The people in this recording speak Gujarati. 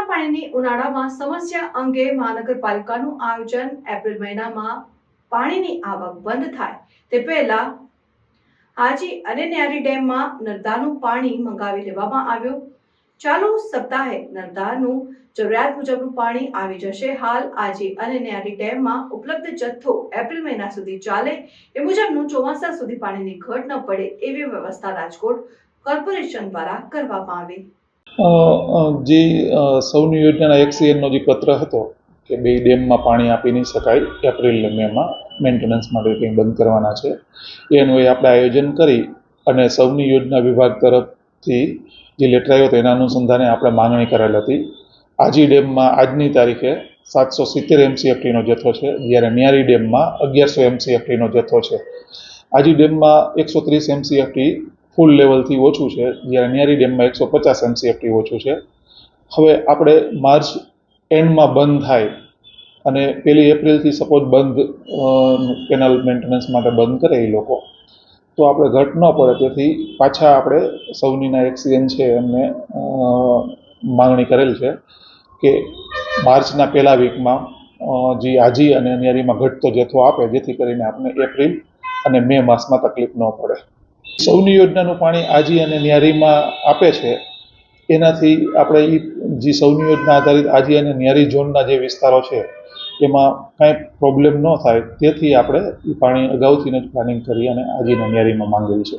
પાણીની ઉનાળામાં સમસ્યા અંગે મહાનગરપાલિકાનું આયોજન એપ્રિલ મહિનામાં પાણીની આવક બંધ થાય. તે પહેલા હાજી અને ન્યારી ડેમમાં નર્મદાનું પાણી મંગાવી લેવામાં આવ્યું. ચાલુ સપ્તાહે નર્મદાનું જરૂરિયાત મુજબનું પાણી આવી જશે. હાલ આજે અને ન્યારી ડેમમાં ઉપલબ્ધ જથ્થો એપ્રિલ મહિના સુધી ચાલે એ મુજબનું ચોમાસા સુધી પાણીની ઘટ ન પડે એવી વ્યવસ્થા રાજકોટ કોર્પોરેશન દ્વારા કરવામાં આવી. જે સૌની યોજનાના એક્સીએનનો જે પત્ર હતો કે બે ડેમમાં પાણી આપી નહીં શકાય, એપ્રિલ ને મેમાં મેન્ટેનન્સ માટે કંઈ બંધ કરવાના છે, એનું એ આપણે આયોજન કરી અને સૌની યોજના વિભાગ તરફથી જે લેટર આવ્યો હતો એના અનુસંધાને આપણે માંગણી કરેલ હતી. આજી ડેમમાં આજની તારીખે સાતસો સિત્તેર એમસીએફટીનો જથ્થો છે, જ્યારે ન્યારી ડેમમાં અગિયારસો એમસીએફટીનો જથ્થો છે. આજી ડેમમાં એકસો ત્રીસ એમસીએફટી ફૂલ લેવલથી ઓછું છે. જ્યારે ન્યારી ડેમમાં એકસો પચાસ એમસીએફટી ઓછું છે. હવે આપણે માર્ચ એન્ડમાં બંધ થાય અને પહેલી એપ્રિલથી સપોઝ બંધ કેનાલ મેન્ટેનન્સ માટે બંધ કરે એ લોકો, તો આપણે ઘટ ન પડે. તેથી પાછા આપણે સૌનીના એક્સિડન્ટ છે એમને માંગણી કરેલ છે કે માર્ચના પહેલા વીકમાં જે આજી અને ન્યારીમાં ઘટતો જથ્થો આપે, જેથી કરીને આપણે એપ્રિલ અને મે માસમાં તકલીફ ન પડે. સૌની યોજનાનું પાણી આજી અને ન્યારીમાં આપે છે. એનાથી આપણે એ જે સૌની યોજના આધારિત આજી અને ન્યારી ઝોનના જે વિસ્તારો છે, એમાં કાંઈ પ્રોબ્લેમ ન થાય. તેથી આપણે એ પાણી અગાઉથી જ પ્લાનિંગ કરી અને આજી અને ન્યારીમાં માંગેલ છે.